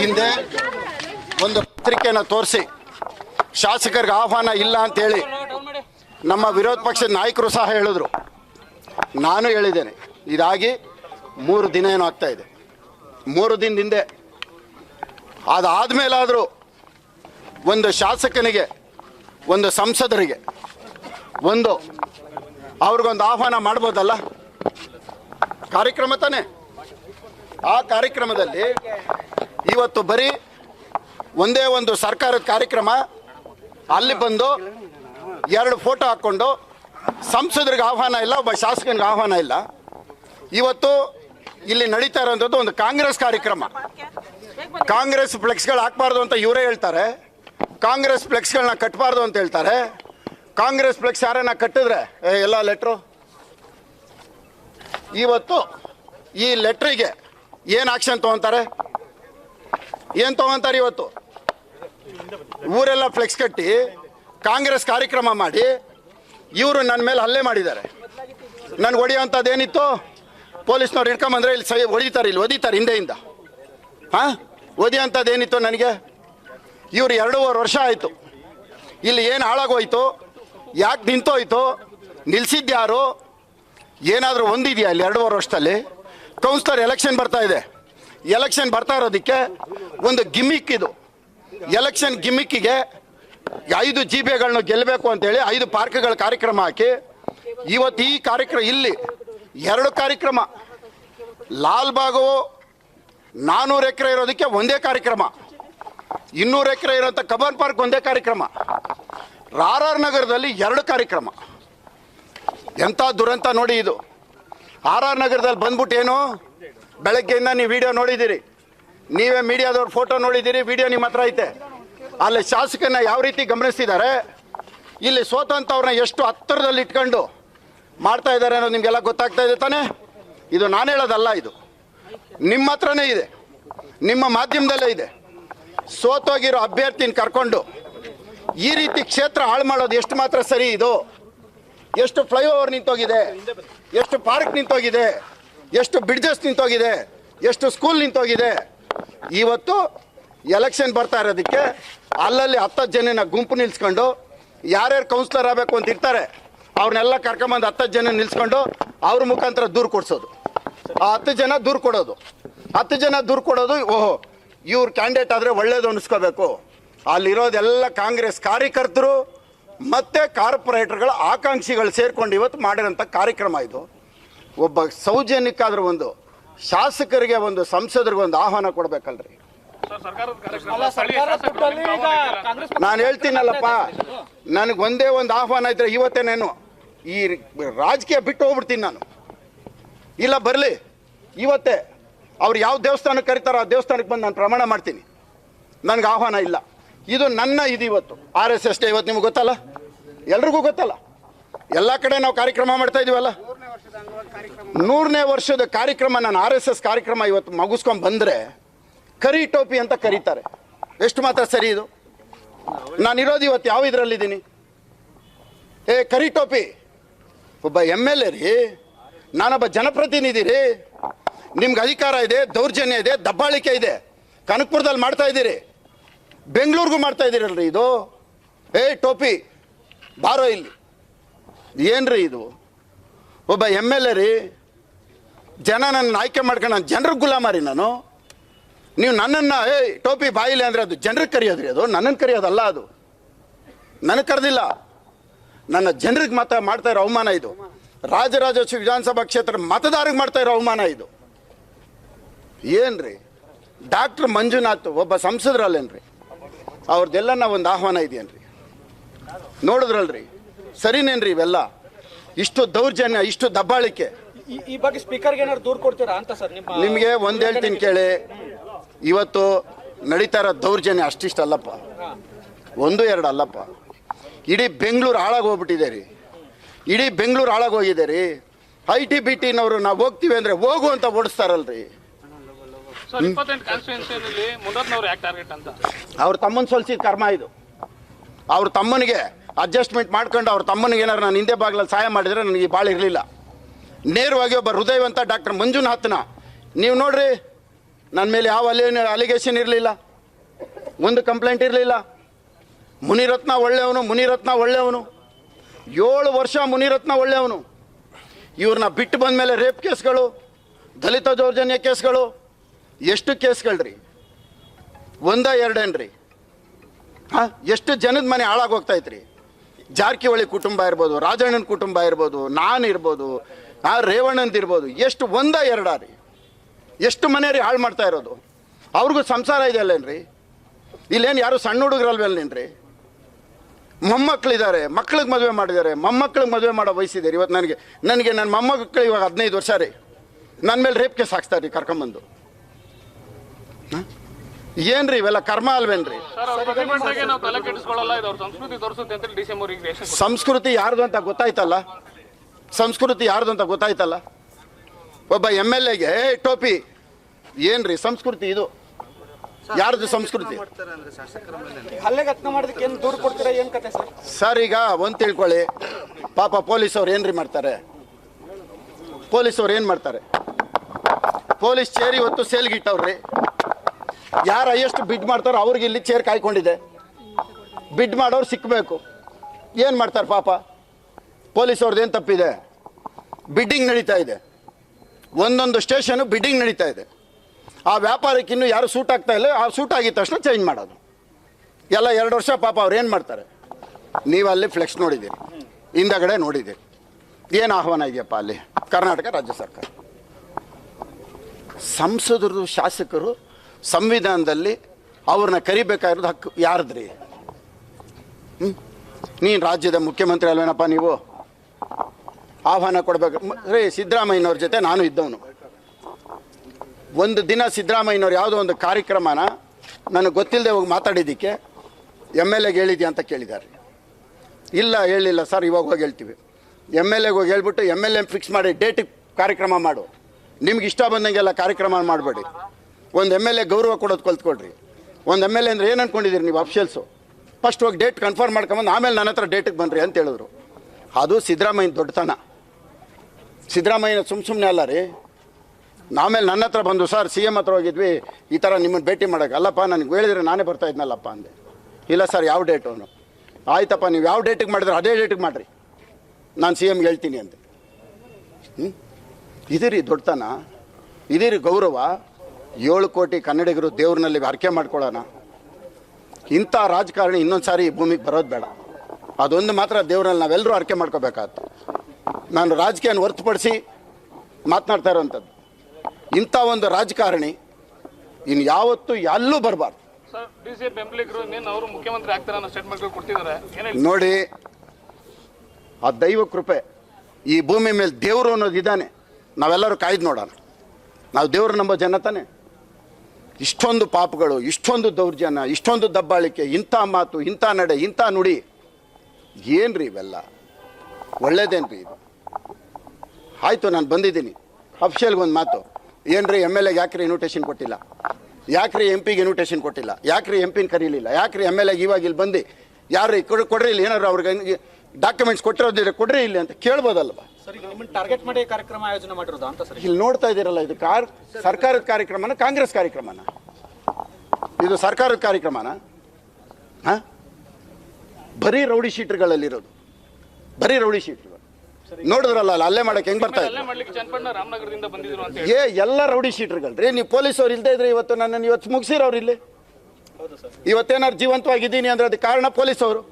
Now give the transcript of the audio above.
ಹಿಂದೆ ಒಂದು ಪತ್ರಿಕೆಯನ್ನು ತೋರಿಸಿ. ಶಾಸಕರಿಗೆ ಆಹ್ವಾನ ಇಲ್ಲ ಅಂತೇಳಿ ನಮ್ಮ ವಿರೋಧ ಪಕ್ಷದ ನಾಯಕರು ಸಹ ಹೇಳಿದ್ರು. ನಾನು ಹೇಳಿದ್ದೇನೆ, ಇದಾಗಿ ಮೂರು ದಿನ ಏನೋ ಆಗ್ತಾ ಇದೆ. ಮೂರು ದಿನ ಹಿಂದೆ ಅದಾದಮೇಲಾದರೂ ಒಂದು ಶಾಸಕನಿಗೆ, ಒಂದು ಸಂಸದರಿಗೆ, ಒಂದು ಅವ್ರಿಗೊಂದು ಆಹ್ವಾನ ಮಾಡ್ಬೋದಲ್ಲ? ಕಾರ್ಯಕ್ರಮ ತಾನೇ? ಆ ಕಾರ್ಯಕ್ರಮದಲ್ಲಿ ಇವತ್ತು ಬರೀ ಒಂದೇ ಒಂದು ಸರ್ಕಾರದ ಕಾರ್ಯಕ್ರಮ. ಅಲ್ಲಿ ಬಂದು ಎರಡು ಫೋಟೋ ಹಾಕ್ಕೊಂಡು ಸಂಸದರಿಗೆ ಆಹ್ವಾನ ಇಲ್ಲ, ಒಬ್ಬ ಶಾಸಕನಿಗೆ ಆಹ್ವಾನ ಇಲ್ಲ. ಇವತ್ತು ಇಲ್ಲಿ ನಡೀತಾ ಇರೋಂಥದ್ದು ಒಂದು ಕಾಂಗ್ರೆಸ್ ಕಾರ್ಯಕ್ರಮ. ಕಾಂಗ್ರೆಸ್ ಫ್ಲೆಕ್ಸ್ಗಳು ಹಾಕ್ಬಾರ್ದು ಅಂತ ಇವರೇ ಹೇಳ್ತಾರೆ. ಕಾಂಗ್ರೆಸ್ ಫ್ಲೆಕ್ಸ್ಗಳನ್ನ ಕಟ್ಟಬಾರ್ದು ಅಂತ ಹೇಳ್ತಾರೆ. ಕಾಂಗ್ರೆಸ್ ಫ್ಲೆಕ್ಸ್ ಯಾರನ್ನ ಕಟ್ಟಿದ್ರೆ? ಎಲ್ಲ ಲೆಟ್ರು? ಇವತ್ತು ಈ ಲೆಟ್ರಿಗೆ ಏನು ಆಕ್ಷನ್ ತೊಗೊತಾರೆ? ಏನು ತಗೊಂತಾರೆ ಇವತ್ತು? ಊರೆಲ್ಲ ಫ್ಲೆಕ್ಸ್ ಕಟ್ಟಿ, ಕಾಂಗ್ರೆಸ್ ಕಾರ್ಯಕ್ರಮ ಮಾಡಿ, ಇವರು ನನ್ನ ಮೇಲೆ ಹಲ್ಲೆ ಮಾಡಿದ್ದಾರೆ. ನನ್ಗೆ ಹೊಡಿಯೋಂಥದ್ದು ಏನಿತ್ತು ಪೊಲೀಸ್ನವ್ರು ಹಿಡ್ಕೊಂಬಂದ್ರೆ ಇಲ್ಲಿ ಸೈ ಹೊಡಿತಾರೆ, ಇಲ್ಲಿ ಒದಿತಾರೆ ಹಿಂದೆಯಿಂದ. ಹಾಂ? ಒದಿಯೋಂಥದ್ದು ಏನಿತ್ತು ನನಗೆ? ಇವರು ಎರಡೂವರೆ ವರ್ಷ ಆಯಿತು. ಇಲ್ಲಿ ಏನು ಹಾಳಾಗೋಯ್ತು? ಯಾಕೆ ನಿಂತೋಯ್ತು? ನಿಲ್ಸಿದ್ಯಾರು ಏನಾದರೂ ಒಂದಿದೆಯಾ ಇಲ್ಲಿ ಎರಡೂವರೆ ವರ್ಷದಲ್ಲಿ? ಕೌನ್ಸ್ಲರ್ ಎಲೆಕ್ಷನ್ ಬರ್ತಾ ಇದೆ. ಎಲೆಕ್ಷನ್ ಬರ್ತಾ ಇರೋದಕ್ಕೆ ಒಂದು ಗಿಮಿಕ್ ಇದು. ಎಲೆಕ್ಷನ್ ಗಿಮಿಕ್ಕಿಗೆ ಐದು ಜಿ ಬಿಗಳನ್ನ ಗೆಲ್ಲಬೇಕು ಅಂತೇಳಿ ಐದು ಪಾರ್ಕ್ಗಳ ಕಾರ್ಯಕ್ರಮ ಹಾಕಿ ಇವತ್ತು ಈ ಕಾರ್ಯಕ್ರಮ ಇಲ್ಲಿ ಎರಡು ಕಾರ್ಯಕ್ರಮ. ಲಾಲ್ ಬಾಗು ನಾನ್ನೂರು ಎಕರೆ ಇರೋದಕ್ಕೆ ಒಂದೇ ಕಾರ್ಯಕ್ರಮ. ಇನ್ನೂರು ಎಕರೆ ಇರೋಂಥ ಕಬನ್ ಪಾರ್ಕ್ ಒಂದೇ ಕಾರ್ಯಕ್ರಮ. ರಾರ್ ನಗರದಲ್ಲಿ ಎರಡು ಕಾರ್ಯಕ್ರಮ. ಎಂಥ ದುರಂತ ನೋಡಿ ಇದು. ಆರ್ ಆರ್ ನಗರದಲ್ಲಿ ಬಂದ್ಬಿಟ್ಟು ಏನು? ಬೆಳಗ್ಗೆಯಿಂದ ನೀವು ವಿಡಿಯೋ ನೋಡಿದ್ದೀರಿ. ನೀವೇ ಮೀಡಿಯಾದವ್ರ ಫೋಟೋ ನೋಡಿದ್ದೀರಿ ವಿಡಿಯೋ ನಿಮ್ಮ ಹತ್ರ ಐತೆ. ಅಲ್ಲಿ ಶಾಸಕನ ಯಾವ ರೀತಿ ಗಮನಿಸ್ತಿದ್ದಾರೆ, ಇಲ್ಲಿ ಸೋತಂಥವ್ರನ್ನ ಎಷ್ಟು ಹತ್ತಿರದಲ್ಲಿ ಇಟ್ಕೊಂಡು ಮಾಡ್ತಾ ಇದ್ದಾರೆ ಅನ್ನೋದು ನಿಮಗೆಲ್ಲ ಗೊತ್ತಾಗ್ತಾ ಇದೆ ತಾನೇ? ಇದು ನಾನು ಹೇಳೋದಲ್ಲ ಇದು. ನಿಮ್ಮ ಹತ್ರನೇ ಇದೆ. ನಿಮ್ಮ ಮಾಧ್ಯಮದಲ್ಲೇ ಇದೆ. ಸೋತೋಗಿರೋ ಅಭ್ಯರ್ಥಿನ ಕರ್ಕೊಂಡು ಈ ರೀತಿ ಕ್ಷೇತ್ರ ಹಾಳು ಮಾಡೋದು ಎಷ್ಟು ಮಾತ್ರ ಸರಿ ಇದು? ಎಷ್ಟು ಫ್ಲೈಓವರ್ ನಿಂತೋಗಿದೆ? ಎಷ್ಟು ಪಾರ್ಕ್ ನಿಂತೋಗಿದೆ? ಎಷ್ಟು ಬ್ರಿಡ್ಜಸ್ ನಿಂತೋಗಿದೆ, ಎಷ್ಟು ಸ್ಕೂಲ್ ನಿಂತೋಗಿದೆ. ಇವತ್ತು ಎಲೆಕ್ಷನ್ ಬರ್ತಾ ಇರೋದಕ್ಕೆ ಅಲ್ಲಲ್ಲಿ ಹತ್ತು ಜನನ ಗುಂಪು ನಿಲ್ಸ್ಕೊಂಡು ಯಾರ್ಯಾರು ಕೌನ್ಸಿಲರ್ ಆಗಬೇಕು ಅಂತ ಇರ್ತಾರೆ, ಅವ್ರನ್ನೆಲ್ಲ ಕರ್ಕೊಂಬಂದು ಹತ್ತು ಜನ ನಿಲ್ಸ್ಕೊಂಡು ಅವ್ರ ಮುಖಾಂತರ ದೂರು ಕೊಡ್ಸೋದು. ಆ ಹತ್ತು ಜನ ದೂರು ಕೊಡೋದು. ಹತ್ತು ಜನ ದೂರು ಕೊಡೋದು, ಓಹೋ, ಇವ್ರು ಕ್ಯಾಂಡಿಡೇಟ್ ಆದರೆ ಒಳ್ಳೇದು ಅನಿಸ್ಕೋಬೇಕು. ಅಲ್ಲಿರೋದೆಲ್ಲ ಕಾಂಗ್ರೆಸ್ ಕಾರ್ಯಕರ್ತರು ಮತ್ತು ಕಾರ್ಪೊರೇಟರ್ಗಳ ಆಕಾಂಕ್ಷಿಗಳು ಸೇರ್ಕೊಂಡು ಇವತ್ತು ಮಾಡಿರೋಂಥ ಕಾರ್ಯಕ್ರಮ ಇದು. ಒಬ್ಬ ಸೌಜನ್ಯಕ್ಕಾದ್ರೂ ಒಂದು ಶಾಸಕರಿಗೆ ಒಂದು ಸಂಸದರಿಗೆ ಒಂದು ಆಹ್ವಾನ ಕೊಡ್ಬೇಕಲ್ರಿ. ನಾನು ಹೇಳ್ತೀನಲ್ಲಪ್ಪ ನನಗೆ ಒಂದೇ ಒಂದು ಆಹ್ವಾನ ಇದ್ರೆ ಇವತ್ತೇನೇನು ಈ ರಾಜಕೀಯ ಬಿಟ್ಟು ಹೋಗ್ಬಿಡ್ತೀನಿ ನಾನು. ಇಲ್ಲ ಬರಲಿ. ಇವತ್ತೇ ಅವ್ರು ಯಾವ ದೇವಸ್ಥಾನಕ್ಕೆ ಕರೀತಾರೋ ಆ ದೇವಸ್ಥಾನಕ್ಕೆ ಬಂದು ನಾನು ಪ್ರಮಾಣ ಮಾಡ್ತೀನಿ. ನನಗೆ ಆಹ್ವಾನ ಇಲ್ಲ. ಇದು ನನ್ನ ಇದು ಇವತ್ತು. ಆರ್ ಎಸ್ ಎಸ್ ಇವತ್ತು ನಿಮ್ಗೆ ಗೊತ್ತಲ್ಲ? ಎಲ್ರಿಗೂ ಗೊತ್ತಲ್ಲ? ಎಲ್ಲ ಕಡೆ ನಾವು ಕಾರ್ಯಕ್ರಮ ಮಾಡ್ತಾ ಇದೀವಲ್ಲ? ನೂರನೇ ವರ್ಷದ ಕಾರ್ಯಕ್ರಮ, ನಾನು ಆರ್ ಎಸ್ ಎಸ್ ಕಾರ್ಯಕ್ರಮ ಇವತ್ತು ಮುಗಿಸ್ಕೊಂಡು ಬಂದರೆ ಕರಿ ಟೋಪಿ ಅಂತ ಕರೀತಾರೆ. ಎಷ್ಟು ಮಾತ್ರ ಸರಿ ಇದು? ನಾನು ಇರೋದು ಇವತ್ತು ಯಾವ ಇದರಲ್ಲಿದ್ದೀನಿ? ಏ, ಕರಿ ಟೋಪಿ. ಒಬ್ಬ ಎಂ ಎಲ್ ಎ ರೀ, ನಾನೊಬ್ಬ ಜನಪ್ರತಿನಿಧಿ ರೀ. ನಿಮ್ಗೆ ಅಧಿಕಾರ ಇದೆ, ದೌರ್ಜನ್ಯ ಇದೆ, ದಬ್ಬಾಳಿಕೆ ಇದೆ. ಕನಕಪುರದಲ್ಲಿ ಮಾಡ್ತಾ ಇದ್ದೀರಿ. ಬೆಂಗಳೂರಿಗೂ ಮಾಡ್ತಾ ಇದ್ದೀರಲ್ರಿ ಇದು? ಏ ಟೋಪಿ. ಬಾರೋ ಇಲ್ಲಿ. ಏನ್ರಿ ಇದು? ಒಬ್ಬ ಎಂ ಎಲ್ ಎ ರೀ, ಜನ ನನ್ನ ಆಯ್ಕೆ ಮಾಡ್ಕೊಂಡು ನಾನು ಜನರಿಗೆ ಗುಲಾಮಾರಿ ನಾನು. ನೀವು ನನ್ನನ್ನು, ಏ, ಟೋಪಿ ಬಾಯಿಲೆ ಅಂದರೆ ಅದು ಜನರಿಗೆ ಕರೆಯೋದ್ರಿ ಅದು, ನನ್ನನ್ನು ಕರೆಯೋದಲ್ಲ ಅದು. ನನಗೆ ಕರೆದಿಲ್ಲ. ನನ್ನ ಜನರಿಗೆ ಮತ ಮಾಡ್ತಾ ಇರೋ ಅವಮಾನ ಇದು. ರಾಜರಾಜೇಶ್ವರಿ ವಿಧಾನಸಭಾ ಕ್ಷೇತ್ರ ಮತದಾರರಿಗೆ ಮಾಡ್ತಾ ಇರೋ ಅವಮಾನ ಇದು. ಏನ್ರಿ? ಡಾಕ್ಟರ್ ಮಂಜುನಾಥ್ ಒಬ್ಬ ಸಂಸದರಲ್ಲೇನ್ರಿ? ಅವ್ರದ್ದೆಲ್ಲ ಒಂದು ಆಹ್ವಾನ ಇದೆಯೇನ್ರಿ ನೋಡಿದ್ರಲ್ರಿ? ಸರಿನೇನ್ರಿ ಇವೆಲ್ಲ? ಇಷ್ಟು ದೌರ್ಜನ್ಯ ಇಷ್ಟು ದಬ್ಬಾಳಿಕೆ. ಈ- ಬಗ್ಗೆ ಸ್ಪೀಕರ್ಗೆ ಏನಾದ್ರು ದೂರ ಕೊಡ್ತೀರಾ ಅಂತ ಸರ್ ನಿಮ್ಮ ನಿಮಗೆ ಒಂದು ಹೇಳ್ತೀನಿ ಕೇಳಿ. ಇವತ್ತು ನಡೀತಾ ಇರೋ ದೌರ್ಜನ್ಯ ಅಷ್ಟಿಷ್ಟಲ್ಲಪ್ಪ ಒಂದು ಎರಡು ಅಲ್ಲಪ್ಪ. ಇಡೀ ಬೆಂಗಳೂರು ಹಾಳಾಗೋಗ್ಬಿಟ್ಟಿದೆ ರೀ. ಇಡೀ ಬೆಂಗಳೂರು ಹಾಳಾಗೋಗಿದೆ ರೀ. ಐ ಟಿ ಬಿ ಟಿನವರು ನಾವು ಹೋಗ್ತೀವಿ ಅಂದರೆ ಹೋಗು ಅಂತ ಓಡಿಸ್ತಾರಲ್ರಿ. ಅವ್ರ ತಮ್ಮನ ಸೋಲ್ಸಿದ ಕರ್ಮ ಇದು. ಅವ್ರ ತಮ್ಮನಿಗೆ ಅಡ್ಜಸ್ಟ್ಮೆಂಟ್ ಮಾಡ್ಕೊಂಡು ಅವ್ರ ತಮ್ಮನಿಗೆ ಏನಾರು ನಾನು ಹಿಂದೆ ಬಾಗಿಲಲ್ಲಿ ಸಹಾಯ ಮಾಡಿದರೆ ನನಗೆ ಭಾಳ ಇರಲಿಲ್ಲ. ನೇರವಾಗಿ ಒಬ್ಬ ಹೃದಯವಂತ ಡಾಕ್ಟರ್ ಮಂಜುನಾಥನ, ನೀವು ನೋಡ್ರಿ ನನ್ನ ಮೇಲೆ ಯಾವ ಅಲಿ ಅಲಿಗೇಷನ್ ಇರಲಿಲ್ಲ. ಒಂದು ಕಂಪ್ಲೇಂಟ್ ಇರಲಿಲ್ಲ. ಮುನಿರತ್ನ ಒಳ್ಳೆಯವನು ಮುನಿರತ್ನ ಒಳ್ಳೆಯವನು. ಏಳು ವರ್ಷ ಮುನಿರತ್ನ ಒಳ್ಳೆಯವನು. ಇವ್ರನ್ನ ಬಿಟ್ಟು ಬಂದ ಮೇಲೆ ರೇಪ್ ಕೇಸ್ಗಳು, ದಲಿತ ದೌರ್ಜನ್ಯ ಕೇಸ್ಗಳು, ಎಷ್ಟು ಕೇಸ್ಗಳ್ರಿ? ಒಂದ, ಎರಡೇನ್ರಿ. ಹಾಂ, ಎಷ್ಟು ಜನದ ಮನೆ ಹಾಳಾಗೋಗ್ತೈತ್ರಿ ಜಾರಕಿಹೊಳಿ ಕುಟುಂಬ ಇರ್ಬೋದು, ರಾಜಣ್ಣನ ಕುಟುಂಬ ಇರ್ಬೋದು, ನಾನು ಇರ್ಬೋದು, ಆ ರೇವಣ್ಣಂದು ಇರ್ಬೋದು, ಎಷ್ಟು ಒಂದ ಎರಡ ರೀ. ಎಷ್ಟು ಮನೆ ರೀ ಹಾಳು ಮಾಡ್ತಾ ಇರೋದು. ಅವ್ರಿಗೂ ಸಂಸಾರ ಇದೆಯಲ್ಲೇನ್ರಿ ಇಲ್ಲೇನು ಯಾರು ಸಣ್ಣ ಹುಡುಗರಲ್ವೇನ್ರಿ ಮೊಮ್ಮಕ್ಕಳಿದ್ದಾರೆ ಮಕ್ಳಿಗೆ ಮದುವೆ ಮಾಡಿದ್ದಾರೆ ಮೊಮ್ಮಕ್ಳಿಗೆ ಮದುವೆ ಮಾಡೋ ವಯಸ್ಸಿದ್ದಾರೆ ಇವತ್ತು ನನಗೆ ನನಗೆ ನನ್ನ ಮೊಮ್ಮಕ್ಕಳು ಇವಾಗ ಹದಿನೈದು ವರ್ಷ ರೀ. ನನ್ನ ಮೇಲೆ ರೇಪ್ ಕೇಸ್ ಹಾಕ್ಸ್ತಾರೆ ರೀ ಕರ್ಕೊಂಬಂದು. ಏನ್ರಿ ಇವೆಲ್ಲ ಕರ್ಮ ಅಲ್ವೇನ್ರಿ? ಸರ್ ಅವ್ರ ನಾವು ತಲೆ ಕೆಡಿಸ್ಕೊಳ್ಳಲ್ಲ ಇದು ಅವ್ರ ಸಂಸ್ಕೃತಿ ತೋರಿಸುತ್ತೆ ಅಂತ ಡಿ ಸಿ ಎಂ ಸಂಸ್ಕೃತಿ ಯಾರ್ದು ಅಂತ ಗೊತ್ತಾಯ್ತಲ್ಲ? ಸಂಸ್ಕೃತಿ ಯಾರ್ದು ಅಂತ ಗೊತ್ತಾಯ್ತಲ್ಲ? ಒಬ್ಬ ಎಂ ಎಲ್ ಎಗೆ ಟೋಪಿ ಏನ್ರಿ ಸಂಸ್ಕೃತಿ ಇದು? ಯಾರ್ದು ಸಂಸ್ಕೃತಿ? ಹಲ್ಲೆಗೆ ಯತ್ನ ಮಾಡೋದಕ್ಕೆ ಏನು ದೂರು ಕೊಡ್ತೀರಾ ಏನು ಕತೆ ಸರ್? ಸರ್ ಈಗ ಒಂದು ತಿಳ್ಕೊಳ್ಳಿ. ಪಾಪ ಪೊಲೀಸ್ ಅವ್ರು ಏನ್ರಿ ಮಾಡ್ತಾರೆ? ಪೊಲೀಸ್ ಅವ್ರು ಏನು ಮಾಡ್ತಾರೆ? ಪೊಲೀಸ್ ಚೇರಿ ಇವತ್ತು ಸೇಲ್ಗಿಟ್ಟವ್ರಿ ಯಾರು ಹೈಯೆಸ್ಟ್ ಬಿಡ್ ಮಾಡ್ತಾರೋ ಅವ್ರಿಗೆ ಇಲ್ಲಿ ಚೇರ್ ಕಾಯ್ಕೊಂಡಿದೆ. ಬಿಡ್ ಮಾಡೋರು ಸಿಕ್ಕಬೇಕು ಏನು ಮಾಡ್ತಾರೆ ಪಾಪ? ಪೊಲೀಸ್ ಅವ್ರದ್ದು ಏನು ತಪ್ಪಿದೆ? ಬಿಡ್ಡಿಂಗ್ ನಡೀತಾ ಇದೆ. ಒಂದೊಂದು ಸ್ಟೇಷನು ಬಿಡ್ಡಿಂಗ್ ನಡೀತಾ ಇದೆ. ಆ ವ್ಯಾಪಾರಕ್ಕೆ ಇನ್ನೂ ಯಾರು ಸೂಟ್ ಆಗ್ತಾ ಇಲ್ಲ, ಆ ಸೂಟ್ ಆಗಿದ ತಕ್ಷಣ ಚೇಂಜ್ ಮಾಡೋದು. ಎಲ್ಲ ಎರಡು ವರ್ಷ ಪಾಪ ಅವ್ರು ಏನು ಮಾಡ್ತಾರೆ? ನೀವು ಅಲ್ಲಿ ಫ್ಲೆಕ್ಸ್ ನೋಡಿದ್ದೀರಿ. ಹಿಂದಗಡೆ ನೋಡಿದ್ದೀರಿ. ಏನು ಆಹ್ವಾನ ಇದೆಯಪ್ಪ ಅಲ್ಲಿ? ಕರ್ನಾಟಕ ರಾಜ್ಯ ಸರ್ಕಾರ. ಸಂಸದರು ಶಾಸಕರು ಸಂವಿಧಾನದಲ್ಲಿ ಅವ್ರನ್ನ ಕರಿಬೇಕಾಗಿರೋದು ಹಕ್ಕು ಯಾರದ್ರಿ? ಹ್ಞೂ ನೀನು ರಾಜ್ಯದ ಮುಖ್ಯಮಂತ್ರಿ ಅಲ್ವೇನಪ್ಪ ನೀವು? ಆಹ್ವಾನ ಕೊಡಬೇಕು. ರೀ, ಸಿದ್ದರಾಮಯ್ಯನವ್ರ ಜೊತೆ ನಾನು ಇದ್ದವನು. ಒಂದು ದಿನ ಸಿದ್ದರಾಮಯ್ಯನವ್ರು ಯಾವುದೋ ಒಂದು ಕಾರ್ಯಕ್ರಮನ ನನಗೆ ಗೊತ್ತಿಲ್ಲದೆ ಹೋಗಿ ಮಾತಾಡಿದ್ದಕ್ಕೆ ಎಂ ಎಲ್ ಎಗೆ ಹೇಳಿದ್ಯಾ ಅಂತ ಕೇಳಿದ್ದಾರೆ. ಇಲ್ಲ, ಹೇಳಿಲ್ಲ, ಸರ್, ಇವಾಗ ಹೋಗಿ ಹೇಳ್ತೀವಿ. ಎಂ ಎಲ್ ಎಗೆ ಹೋಗಿ ಹೇಳ್ಬಿಟ್ಟು ಎಂ ಎಲ್ ಎ ಫಿಕ್ಸ್ ಮಾಡಿ ಡೇಟಿಗೆ ಕಾರ್ಯಕ್ರಮ ಮಾಡು. ನಿಮ್ಗೆ ಇಷ್ಟ ಬಂದಂಗೆಲ್ಲ ಕಾರ್ಯಕ್ರಮ ಮಾಡಬೇಡಿ. ಒಂದು ಎಂ ಎಲ್ ಎ ಗೌರವ ಕೊಡೋದು ಕಲ್ತ್ಕೊಳ್ರಿ. ಒಂದು ಎಂ ಎಲ್ ಎ ಅಂದರೆ ಏನು ಅಂದ್ಕೊಂಡಿದ್ದೀರಿ ನೀವು ಅಫಿಷಿಯಲ್ಸು ಫಸ್ಟ್ ಹೋಗಿ ಡೇಟ್ ಕನ್ಫರ್ಮ್ ಮಾಡ್ಕೊಂಬಂದು, ಆಮೇಲೆ ನನ್ನ ಹತ್ರ ಡೇಟಿಗೆ ಬನ್ನಿರಿ ಅಂತ ಹೇಳಿದ್ರು. ಅದು ಸಿದ್ದರಾಮಯ್ಯನ ದೊಡ್ಡತನ. ಸಿದ್ದರಾಮಯ್ಯನ ಸುಮ್ಮ ಸುಮ್ಮನೆ ಅಲ್ಲ ರೀ. ಆಮೇಲೆ ನನ್ನ ಹತ್ರ ಬಂದು, ಸರ್ ಸಿ ಎಂ ಹತ್ರ ಹೋಗಿದ್ವಿ. ಈ ಥರ ನಿಮ್ಮನ್ನು ಭೇಟಿ ಮಾಡೋಕೆ. ಅಲ್ಲಪ್ಪ, ನನಗೆ ಹೇಳಿದ್ರೆ ನಾನೇ ಬರ್ತಾ ಇದ್ನಲ್ಲಪ್ಪ ಅಂದೆ. ಇಲ್ಲ ಸರ್, ಯಾವ ಡೇಟು ಅವನು? ಆಯ್ತಪ್ಪ, ನೀವು ಯಾವ ಡೇಟಿಗೆ ಮಾಡಿದ್ರೆ ಅದೇ ಡೇಟಿಗೆ ಮಾಡಿರಿ. ನಾನು ಸಿ ಎಮ್ಗೆ ಹೇಳ್ತೀನಿ ಅಂದೆ. ಹ್ಞೂ ಇದೀರಿ ದೊಡ್ಡತನ. ಇದೀರಿ ಗೌರವ. ಏಳು ಕೋಟಿ ಕನ್ನಡಿಗರು ದೇವ್ರನಲ್ಲಿ ಹರಕೆ ಮಾಡ್ಕೊಳ್ಳೋಣ. ಇಂಥ ರಾಜಕಾರಣಿ ಇನ್ನೊಂದು ಸಾರಿ ಈ ಭೂಮಿಗೆ ಬರೋದು ಬೇಡ. ಅದೊಂದು ಮಾತ್ರ ದೇವ್ರಲ್ಲಿ ನಾವೆಲ್ಲರೂ ಹರಕೆ ಮಾಡ್ಕೋಬೇಕಾಗ್ತದೆ ನಾನು ರಾಜಕೀಯನ ಹೊರತುಪಡಿಸಿ ಮಾತನಾಡ್ತಾ ಇರೋವಂಥದ್ದು. ಇಂಥ ಒಂದು ರಾಜಕಾರಣಿ ಇನ್ನು ಯಾವತ್ತೂ ಎಲ್ಲೂ ಬರಬಾರ್ದು. ನೋಡಿ ಆ ದೈವ ಕೃಪೆ ಈ ಭೂಮಿ ಮೇಲೆ ದೇವರು ಅನ್ನೋದು ಇದ್ದಾನೆ. ನಾವೆಲ್ಲರೂ ಕಾಯ್ದು ನೋಡೋಣ. ನಾವು ದೇವರು ನಂಬೋ ಜನ ತಾನೆ. ಇಷ್ಟೊಂದು ಪಾಪಗಳು, ಇಷ್ಟೊಂದು ದೌರ್ಜನ್ಯ, ಇಷ್ಟೊಂದು ದಬ್ಬಾಳಿಕೆ, ಇಂಥ ಮಾತು, ಇಂಥ ನಡೆ, ಇಂಥ ನುಡಿ. ರೀ ಇವೆಲ್ಲ? ಒಳ್ಳೇದೇನ್ರಿ ಇದು? ಆಯಿತು, ನಾನು ಬಂದಿದ್ದೀನಿ. ಅಫಿಷಿಯಲ್ಗೆ ಒಂದು ಮಾತು. ಏನ್ರಿ ಎಂ ಎಲ್ ಎಗೆ ಯಾಕ್ರಿ ಇನ್ವಿಟೇಷನ್ ಕೊಟ್ಟಿಲ್ಲ? ಯಾಕ್ರಿ ಎಂ ಪಿಗೆ ಇನ್ವಿಟೇಷನ್ ಕೊಟ್ಟಿಲ್ಲ? ಯಾಕ್ರಿ ಎಂ ಪಿನ ಕರೀಲಿಲ್ಲ? ಯಾಕ್ರಿ ಎಂ ಎಲ್ ಎಗೆ ಇವಾಗ ಇಲ್ಲಿ ಬಂದು ಯಾರು ಕೊಡ್ರಿ ಇಲ್ಲಿ ಏನಾರು ಅವ್ರಿಗೆ ಡಾಕ್ಯುಮೆಂಟ್ಸ್ ಕೊಟ್ಟಿರೋದಿದ್ರೆ ಕೊಡ್ರಿ ಇಲ್ಲಿ ಅಂತ ಕೇಳ್ಬೋದಲ್ವ? ಟಾರ್ಗೆಟ್ ಮಾಡಿ ಕಾರ್ಯಕ್ರಮ ಆಯೋಜನೆ ಮಾಡಿರೋದು ಅಂತ ಸರ್. ಇಲ್ಲಿ ನೋಡ್ತಾ ಇದ್ದೀರಲ್ಲ ಇದು ಕಾರ್ ಸರ್ಕಾರದ ಕಾರ್ಯಕ್ರಮನ ಕಾಂಗ್ರೆಸ್ ಕಾರ್ಯಕ್ರಮನ? ಇದು ಸರ್ಕಾರದ ಕಾರ್ಯಕ್ರಮನ? ಹಾಂ? ಬರೀ ರೌಡಿ ಶೀಟ್ಗಳಲ್ಲಿರೋದು ಬರೀ ರೌಡಿ ಶೀಟ್. ನೋಡಿದ್ರಲ್ಲ ಅಲ್ಲ ಅಲ್ಲೇ ಮಾಡಕ್ಕೆ ಹೆಂಗ್ ಬರ್ತಾ ಏ ಎಲ್ಲ ರೌಡಿ ಶೀಟ್ರುಗಳು. ರೀ ನೀವು ಪೊಲೀಸವ್ರು ಇಲ್ದೇ ಇದ್ರೆ ಇವತ್ತು ನನ್ನನ್ನು ಇವತ್ತು ಮುಗಿಸಿರೋರು ಇಲ್ಲಿ. ಇವತ್ತೇನಾದ್ರು ಜೀವಂತವಾಗಿದ್ದೀನಿ ಅಂದ್ರೆ ಅದಕ್ಕೆ ಕಾರಣ ಪೊಲೀಸವರು.